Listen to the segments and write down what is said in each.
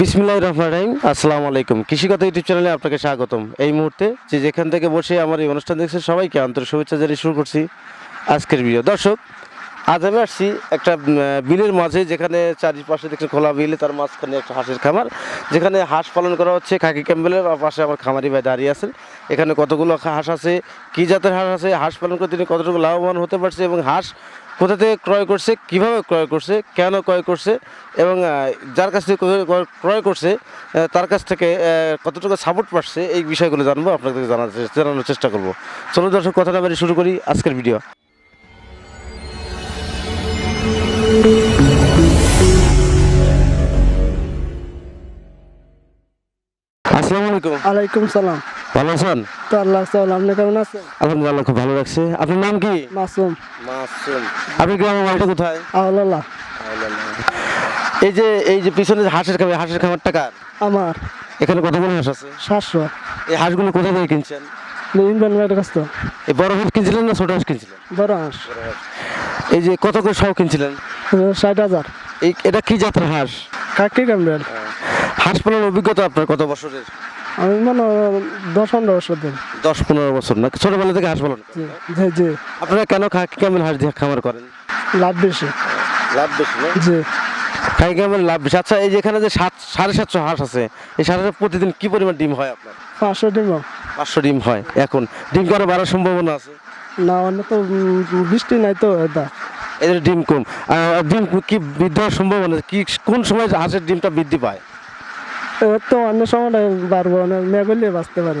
বিসমিল্লাহ রহমান রাহিম, আসসালামু আলাইকুম। কৃষিগত ইউটিউব চ্যানেলে আপনাকে স্বাগতম। এই মুহূর্তে যে যেখান থেকে বসে আমার এই অনুষ্ঠান দেখছেন সবাইকে আন্তরিক শুভেচ্ছা জানিয়ে শুরু করছি আজকের ভিডিও। দর্শক, আজ আমি আসছি একটা বিলের মাঝে যেখানে চারিপাশে দেখছেন খোলা বিলে, তার মাঝখানে একটা হাঁসের খামার। যেখানে হাঁস পালন করা হচ্ছে খাকি ক্যাম্বেলের পাশে আমার খামারি ভাই দাঁড়িয়ে আছেন। এখানে কতগুলো হাঁস আছে, কী জাতের হাঁস আছে, হাঁস পালন করে তিনি কতটুকু লাভবান হতে পারছে, এবং হাঁস কোথা থেকে ক্রয় করছে কীভাবে ক্রয় করছে কেন ক্রয় করছে এবং যার কাছ থেকে ক্রয়- করছে তার কাছ থেকে কতটুকু সাপোর্ট পাচ্ছে এই বিষয়গুলো জানব আপনাদের জানার জানানোর চেষ্টা করব। চলো দর্শক কথা না শুরু করি আজকের ভিডিও আসসালামু আলাইকুম। আলাইকুম সালাম। ভালো আছেন? তো আল্লাহ আপনি কেমন আছেন? আলহামদুলিল্লাহ খুব ভালো লাগছে আপনার নাম কি? মাসুম। মাসুম। আপনি গ্রামের বাড়িটা কোথায়? আল্লাহ এই যে এই যে পিছনে যে হাঁসের খামার হাঁসের খামারটা কার? আমার। এখানে কতগুলো হাঁস আছে? সাতশো। এই হাঁসগুলো কোথা থেকে কিনছেন? ইমরান ভাইয়ের কাছ তো এই বড় হাঁস কিনছিলেন না ছোট হাঁস কিনছিলেন? বড় হাঁস। এই যে কত করে সব কিনছিলেন? ষাট হাজার। এই এটা কি জাতের হাঁস? কাকি হাঁস পালনের অভিজ্ঞতা আপনার কত বছরের? আমি মনে দশ পনেরো বছর দিন দশ পনেরো বছর না? ছোটবেলা থেকে হাঁস পালন? জি জি আপনারা কেন কেমন হাঁস দিয়ে খামার করেন? লাভ বেশি। লাভ বেশি জি। খাকি কেমন লাভ বেশি? আচ্ছা এই যে এখানে যে সাত সাড়ে সাতশো হাঁস আছে এই সাড়ে সাতশো প্রতিদিন কি পরিমাণ ডিম হয় আপনার? পাঁচশো ডিম পাঁচশো ডিম হয় এখন। ডিম কি বাড়ার সম্ভাবনা আছে? না অন্য তো বৃষ্টি নাই তো এটা এদের ডিম কম। ডিম কি বৃদ্ধি হওয়ার সম্ভাবনা কি কোন সময় হাঁসের ডিমটা বৃদ্ধি পায়? এবার তো অন্য সময় পারব না মেঘলে বাঁচতে পারে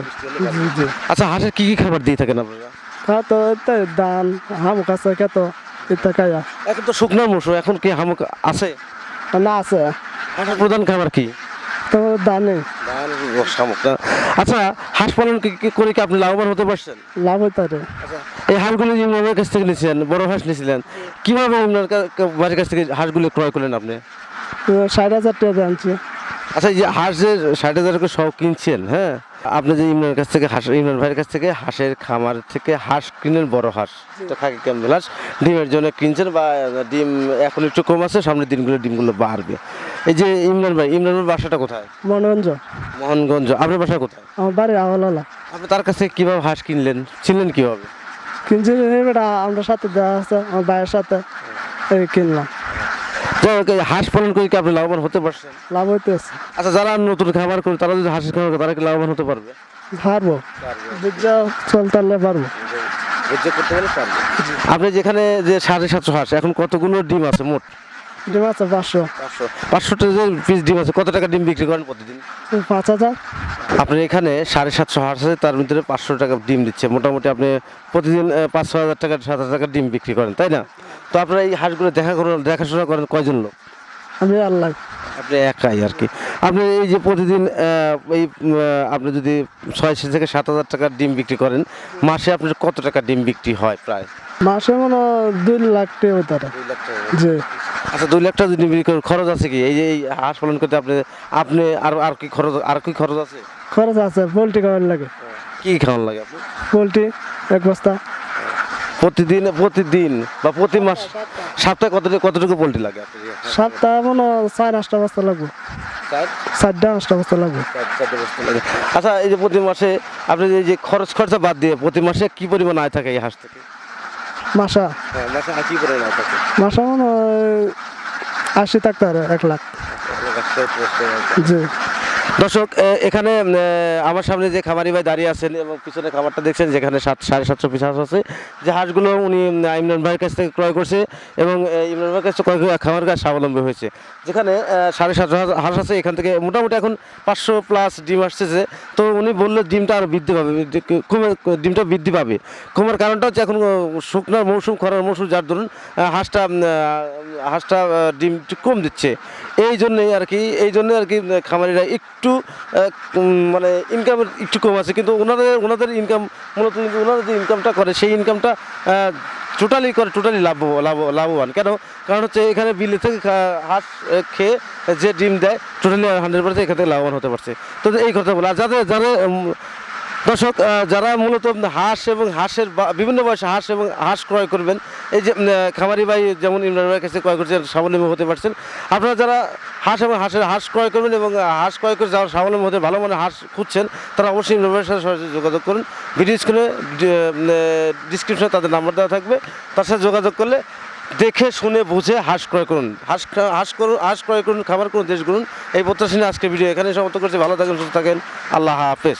জি জি। আচ্ছা হাঁসের কি কি খাবার দিয়ে থাকেন আপনারা? খা তো এতে ধান হাম কাছে খেত এটা খাইয়া। এখন তো শুকনো মৌসুম এখন কি হামুক আছে? না আছে। হাঁসের প্রধান খাবার কি? তো ধানে আচ্ছা হাঁস পালন কি- কি করে কি আপনি লাভবান হতে পারছেন? লাভ হইতে পারে। এই হাঁসগুলো যে ইমামের কাছ থেকে নিয়েছিলেন বড় হাঁস নিয়েছিলেন কীভাবে আপনার বাড়ির কাছ থেকে হাঁসগুলো ক্রয় করলেন আপনি? ষাট হাজার টাকা আনছি। আচ্ছা এই যে হাঁস যে ষাট হাজার করে সব কিনছেন হ্যাঁ? আপনি যে ইমরানের কাছ থেকে হাঁস ইমরান ভাইয়ের কাছ থেকে হাঁসের খামার থেকে হাঁস কিনেন বড় হাঁস। তো খাকি ক্যাম্বেল হাঁস ডিমের জন্য কিনছেন বা ডিম এখন একটু কম আছে সামনের দিনগুলো ডিমগুলো বাড়বে। এই যে ইমরান ভাই ইমরান ভাইয়ের বাসাটা কোথায়? মনোরঞ্জন মোহনগঞ্জ আপনার বাসা কোথায়? আমার বাড়ি আওয়ালা আপনি তার কাছে কীভাবে হাঁস কিনলেন? চিনলেন কীভাবে? কিনছি বেটা আমরা সাথে দেওয়া আছে আমার ভাইয়ের সাথে কিনলাম। হাঁস পালন করে কি আপনি লাভবান হতে পারছেন? লাভ হইতেছে আচ্ছা যারা নতুন খাবার করে তারা যদি হাঁসের খাবার তারা কি লাভবান হতে পারবে? পারব। বুঝা চলতে পারব। আপনি যেখানে যে সাড়ে সাতশো হাঁস এখন কতগুলো ডিম আছে মোট? ডিম আছে পাঁচশো। পাঁচশো। পাঁচশোটা যে পিস ডিম আছে কত টাকা ডিম বিক্রি করেন প্রতিদিন? পাঁচ হাজার। আপনি এখানে সাড়ে সাতশো হাঁস আছে তার ভিতরে পাঁচশো টাকা ডিম দিচ্ছে। মোটামুটি আপনি প্রতিদিন পাঁচ ছ হাজার টাকা সাত হাজার টাকা ডিম বিক্রি করেন তাই না? তো আপনারা এই হাঁসগুলো দেখা করেন দেখাশোনা করেন কয়জন লোক? আমি আল্লাহ। আপনি একাই আর কি। আপনি এই যে প্রতিদিন এই আপনি যদি ছয়শো থেকে সাত হাজার টাকার ডিম বিক্রি করেন মাসে আপনার কত টাকা ডিম বিক্রি হয় প্রায়? মাসে মনে হয় দুই লাখ টাকা পারে। জি। আচ্ছা দুই লাখ টাকা যদি বিক্রি করেন খরচ আছে কি? এই যে হাঁস পালন করতে আপনি আপনি আর আর কি খরচ আর কি খরচ আছে? খরচ আছে পোলট্রি খাওয়ার লাগে। কি খাওয়ান লাগে আপনি? পোলট্রি এক বস্তা। প্রতিদিন প্রতিদিন বা প্রতি মাস সপ্তাহে কত কতটুকু পোলট্রি লাগে? সাতটা মনে চার পাঁচটা বস্তা লাগবে। চারটা পাঁচটা বস্তা লাগবে। আচ্ছা এই যে প্রতি মাসে আপনি এই যে খরচ খরচা বাদ দিয়ে প্রতি মাসে কি পরিমাণ আয় থাকে এই হাঁস থেকে? মাসা? হ্যাঁ মাসে কি পরিমাণ আয় থাকে? মাসা মনে আশি থাকতে পারে এক লাখ। জি। দর্শক এখানে আমার সামনে যে খামারি ভাই দাঁড়িয়ে আছেন এবং পিছনে খামারটা দেখছেন, যেখানে সাত, সাড়ে সাতশো পিস হাঁস আছে, যে হাঁসগুলো উনি ইমরান ভাইয়ের কাছ থেকে ক্রয় করছে এবং ইমরান ভাইয়ের কাছ থেকে খামার কাজ স্বাবলম্বী হয়েছে। যেখানে সাড়ে সাতশো হাঁস- আছে, এখান থেকে মোটামুটি এখন পাঁচশো প্লাস ডিম আসতেছে। তো উনি বলল, ডিমটা আরও বৃদ্ধি পাবে কমে, ডিমটা বৃদ্ধি পাবে। কমার কারণটা হচ্ছে এখন শুকনার মৌসুম, খরার মৌসুম, যার ধরুন হাঁসটা হাঁসটা ডিম কম দিচ্ছে। এই জন্যই আর কি, এই জন্য আর কি খামারিরা একটু উম, মানে ইনকামের একটু কম আছে কিন্তু ওনাদের ওনাদের ইনকাম মূলত ওনারা যে ইনকামটা করে সেই ইনকামটা টোটালি করে টোটালি লাভ লাভ লাভবান। কেন? কারণ হচ্ছে এখানে বিলে থেকে হাঁস খেয়ে যে ডিম দেয় টোটালি হান্ড্রেড পার্সেন্ট এখান থেকে লাভবান হতে পারছে। তো এই কথা বলে আর যাদের যাদের দর্শক যারা মূলত হাঁস এবং হাঁসের বিভিন্ন বয়সে হাঁস এবং হাঁস ক্রয় করবেন, এই যে খামারি ভাই যেমন ইমরান ভাইয়ের কাছে ক্রয় করছেন স্বাবলম্বী হতে পারছেন, আপনারা যারা হাঁস এবং হাঁসের হাঁস ক্রয় করবেন এবং হাঁস ক্রয় করে যারা স্বাবলম্বী হতে ভালো মানে হাঁস খুঁজছেন, তারা অবশ্যই ইমরান ভাইয়ের সাথে সরাসরি যোগাযোগ করুন। ভিডিও স্ক্রিনে ডিসক্রিপশনে তাদের নাম্বার দেওয়া থাকবে। তার সাথে যোগাযোগ করলে দেখে, শুনে, বুঝে হাঁস ক্রয় করুন। হাঁস হাঁস করুন, হাঁস ক্রয় করুন খাবার করুন, দেশ করুন এই প্রত্যাশী নিয়ে আজকে ভিডিও এখানে সমাপ্ত করছি। ভালো থাকেন, সুস্থ থাকেন। আল্লাহ হাফেজ।